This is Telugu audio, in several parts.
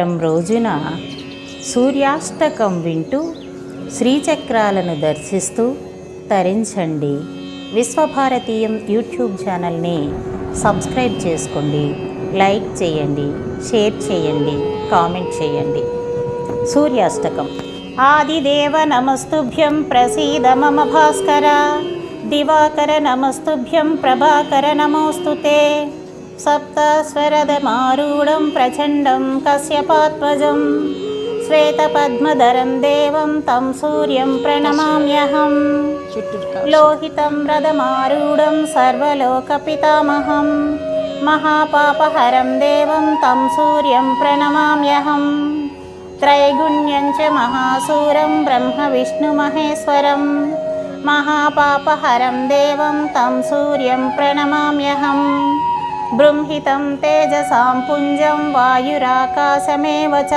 రోజున సూర్యాష్టకం వింటూ శ్రీచక్రాలను దర్శిస్తూ తరించండి. విశ్వభారతీయం యూట్యూబ్ ఛానల్ని సబ్స్క్రైబ్ చేసుకోండి. లైక్ చేయండి షేర్ చేయండి కామెంట్ చేయండి. సూర్యాష్టకం ఆదిదేవ నమస్తుభ్యం ప్రసీద మమ భాస్కర. దివాకర నమస్తుభ్యం ప్రభాకర నమోస్తుతే. सप्तास्वरदमारूढं प्रचण्डं कश्यपात्मजं श्वेतपद्मधरं देवं तं सूर्यं प्रणमाम्यहं लोहितं रदमारूढं सर्वलोकपितामहं महापापहरं देवं तं सूर्यं प्रणमाम्यहं त्रैगुण्यं च महासूरं ब्रह्मविष्णुमहेश्वरम् महापापहरं देवं तं सूर्यं प्रणमाम्यहम् बृंहितं तेजसां पुञ्जं वायुराकाशमेव च।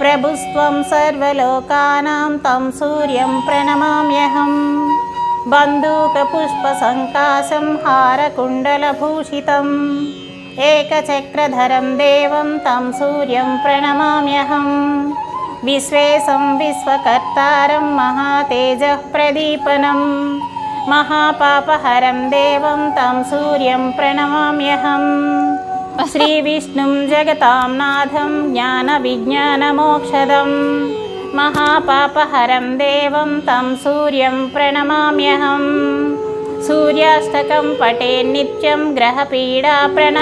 प्रभुस्त्वं सर्वलोकानां तं सूर्यं प्रणमाम्यहं। बन्दूकपुष्पसङ्काशं हारकुण्डलभूषितम्। एकचक्रधरं देवं तं सूर्यं प्रणमाम्यहं। विश्वेशं विश्वकर्तारं महातेजः प्रदीपनं महापापहरं देवं तं सूर्यं प्रणमाम्यहं श्रीविष्णुं जगतां नाथं ज्ञानविज्ञानमोक्षदं महापापहरं देवं तं सूर्यं प्रणमाम्यहम्। सूर्याष्टकं पठे नित्यं ग्रहपीडा प्रण